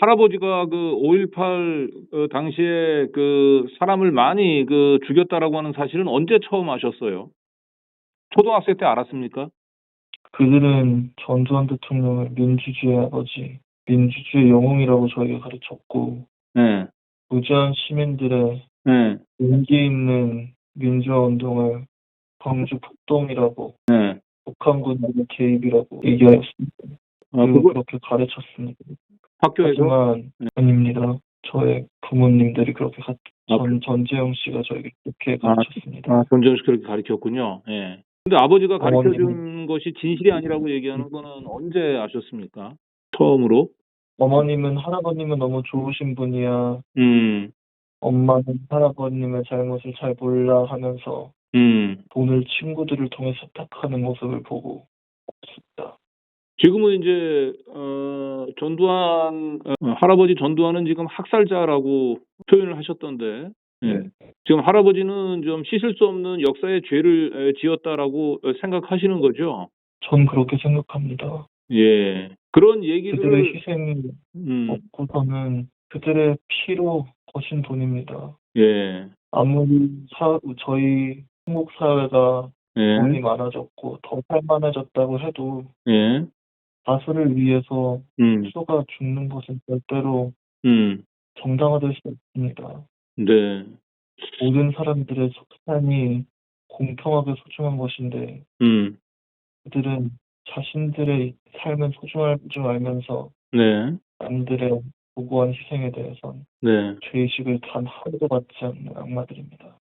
할아버지가 그 5.18 어, 당시에 그 사람을 많이 그 죽였다라고 하는 사실은 언제 처음 아셨어요? 초등학생 때 알았습니까? 그들은 전두환 대통령을 민주주의 아버지, 민주주의 영웅이라고 저에게 가르쳤고, 네. 무지한 시민들의 네. 용기 있는 민주화 운동을 광주 폭동이라고, 네. 북한군들의 개입이라고 얘기하였습니다. 아, 그거 그렇게 가르쳤습니다. 학교에서 하지만 네. 아닙니다. 저의 부모님들이 그렇게 가, 아, 전, 전재영 씨가 저에게 그렇게 아, 가르쳤습니다. 아, 전정식 그렇게 가르쳤군요. 예. 근데 아버지가 가르쳐 준. 것이 진실이 아니라고 얘기하는 거는 언제 아셨습니까? 처음으로? 어머님은 할아버님은 너무 좋으신 분이야. 음. 엄마는 할아버님의 잘못을 잘 몰라 하면서 음. 돈을 친구들을 통해 세탁하는 모습을 보고 있습니다. 지금은 이제 어, 전두환 어, 할아버지 전두환은 지금 학살자라고 표현을 하셨던데 예. 네. 지금 할아버지는 좀 씻을 수 없는 역사의 죄를 에, 지었다라고 어, 생각하시는 거죠? 전 그렇게 생각합니다. 예. 그런 얘기를 그들의 희생이 음, 없고서는 그들의 피로 거신 돈입니다. 예. 아무리 사, 저희 한국 사회가 돈이 예. 많아졌고 더 살만해졌다고 해도 예. 다수를 위해서 음. 수가 죽는 것은 절대로 음. 정당화될 수 없습니다. 네. 모든 사람들의 속산이 공평하게 소중한 것인데 음. 그들은 자신들의 삶은 소중할 줄 알면서 네. 남들의 무고한 희생에 대해선 네. 죄의식을 단 하루도 갖지 않는 악마들입니다.